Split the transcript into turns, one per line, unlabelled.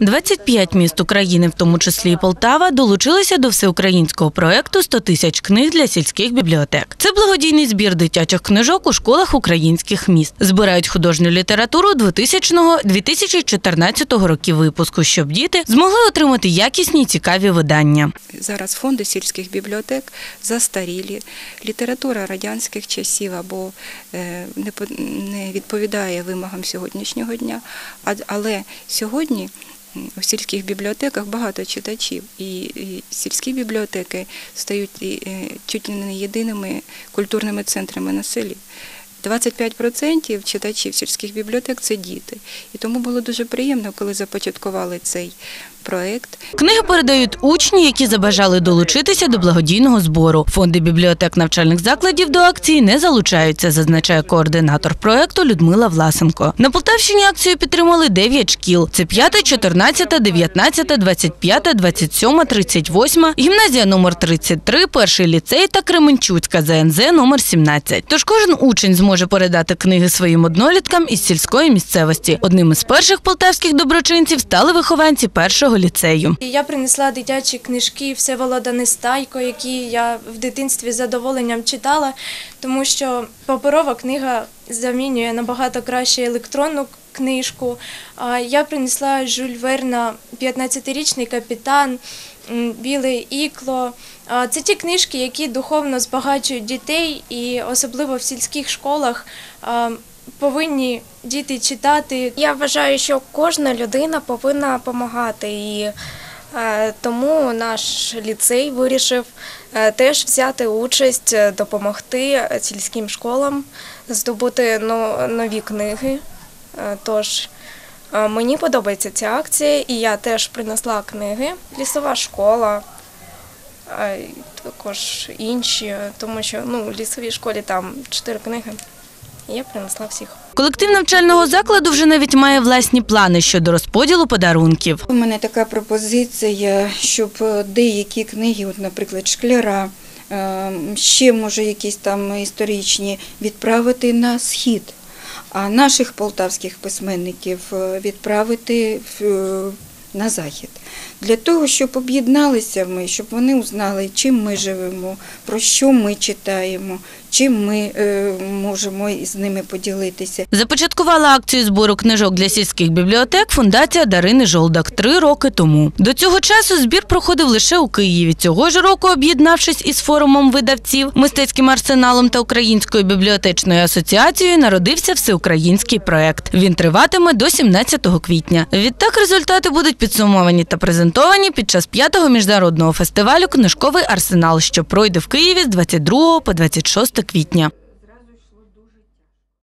25 міст України, в тому числі і Полтава, долучилися до всеукраїнського проекту «100 тисяч книг для сільських бібліотек. Це благодійний збір дитячих книжок у школах українських міст. Збирають художню літературу 2000-2014 років випуску, щоб діти змогли отримати якісні й цікаві видання.
Зараз фонди сільських бібліотек застарілі. Література радянських часів або е, не по- не відповідає вимогам сьогоднішнього дня. Але сьогодні у сільських бібліотеках багато читачів, і сільські бібліотеки стають е, чуть не єдиними культурними центрами на селі. 25% читачів сільських бібліотек це діти. І тому було дуже приємно, коли започаткували цей проект.
Книги передають учні, які забажали долучитися до благодійного збору. Фонди бібліотек навчальних закладів до акції не залучаються, зазначає координатор проекту Людмила Власенко. На Полтавщині акцію підтримали 9 шкіл. Це 5, 14, 19, 25, 27, 38, гімназія номер 33, перший ліцей та Кременчуцька ЗНЗ номер 17. Тож кожен учень зможе передати книги своїм одноліткам із сільської місцевості. Одним із перших полтавських доброчинців стали вихованці першого ліцею.
Я принесла дитячі книжки Всеволода Нестайко, які я в дитинстві з задоволенням читала, тому що паперова книга замінює набагато краще електронну книжку. Я принесла Жюль Верна «15-річний капітан, Біле ікло. Це ті книжки, які духовно збагачують дітей, і особливо в сільських школах повинні діти читати
Я вважаю, що кожна людина повинна допомагати, і е, тому наш ліцей вирішив е, теж взяти участь, е, допомогти сільським школам здобути нові книги. Тож мені подобається ця акція, і я теж принесла книги. Лісова школа. Також інші, тому що ну, в лісовій школі там чотири книги. І я принесла всіх.
Колектив навчального закладу вже навіть має власні плани щодо розподілу подарунків.
У мене така пропозиція, щоб е, деякі книги, от, наприклад, шкляра, е, ще може якісь там історичні, відправити на схід, а наших полтавських письменників е, відправити в, на захід. Для того, щоб об'єдналися ми, щоб вони узнали, чим ми живемо, про що ми читаємо, чим ми е, можемо з ними поділитися.
Започаткувала акцію збору книжок для сільських бібліотек фундація Дарини Жолдак три роки тому. До цього часу збір проходив лише у Києві. Цього ж року, об'єднавшись із форумом видавців, мистецьким арсеналом та Українською бібліотечною асоціацією, народився всеукраїнський проект. Він триватиме до 17 квітня. Відтак результати будуть підсумовані та презентовані під час п'ятого міжнародного фестивалю Книжковий арсенал, що пройде в Києві з 22 по 26 квітня.